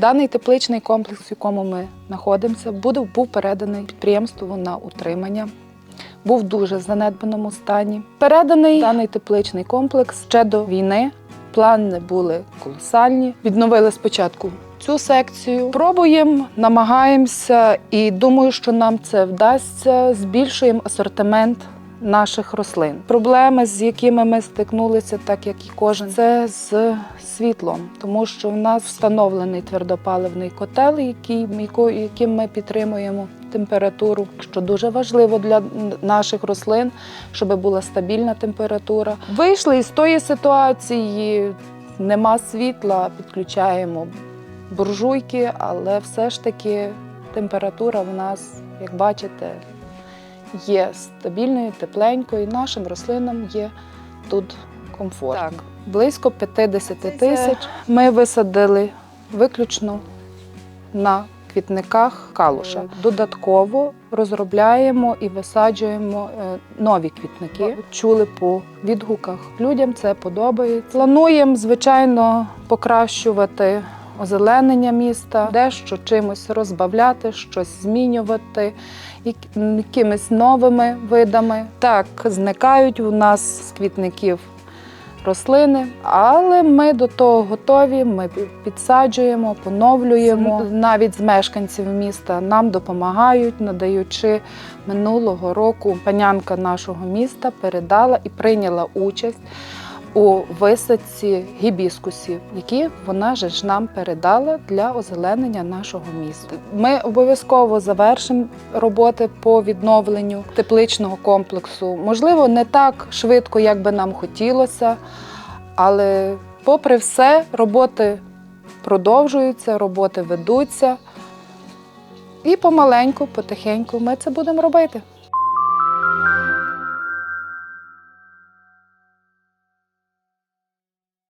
Даний тепличний комплекс, в якому ми знаходимося, був переданий підприємству на утримання. Був в дуже занедбаному стані. Переданий даний тепличний комплекс ще до війни. Плани були колосальні. Відновили спочатку цю секцію. Пробуємо, намагаємося і думаю, що нам це вдасться. Збільшуємо асортимент наших рослин. Проблеми, з якими ми стикнулися, так як і кожен, це з світлом, тому що в нас встановлений твердопаливний котел, який, яким ми підтримуємо температуру, що дуже важливо для наших рослин, щоб була стабільна температура. Вийшли із тої ситуації, нема світла, підключаємо буржуйки, але все ж таки температура в нас, як бачите, є стабільною, тепленькою. Нашим рослинам є тут комфортно. Так. Близько 50 тисяч ми висадили виключно на квітниках калуша. Додатково розробляємо і висаджуємо е, нові квітники. Чули по відгуках. Людям це подобається. Плануємо, звичайно, покращувати озеленення міста, дещо чимось розбавляти, щось змінювати, якимись новими видами. Так, зникають у нас з квітників рослини, але ми до того готові. Ми підсаджуємо, поновлюємо. Навіть з мешканців міста нам допомагають, надаючи минулого року панянка нашого міста передала і прийняла участь. У висадці гібіскусів, які вона же ж нам передала для озеленення нашого міста. Ми обов'язково завершимо роботи по відновленню тепличного комплексу. Можливо, не так швидко, як би нам хотілося, але попри все, роботи продовжуються, роботи ведуться. І помаленьку, потихеньку ми це будемо робити.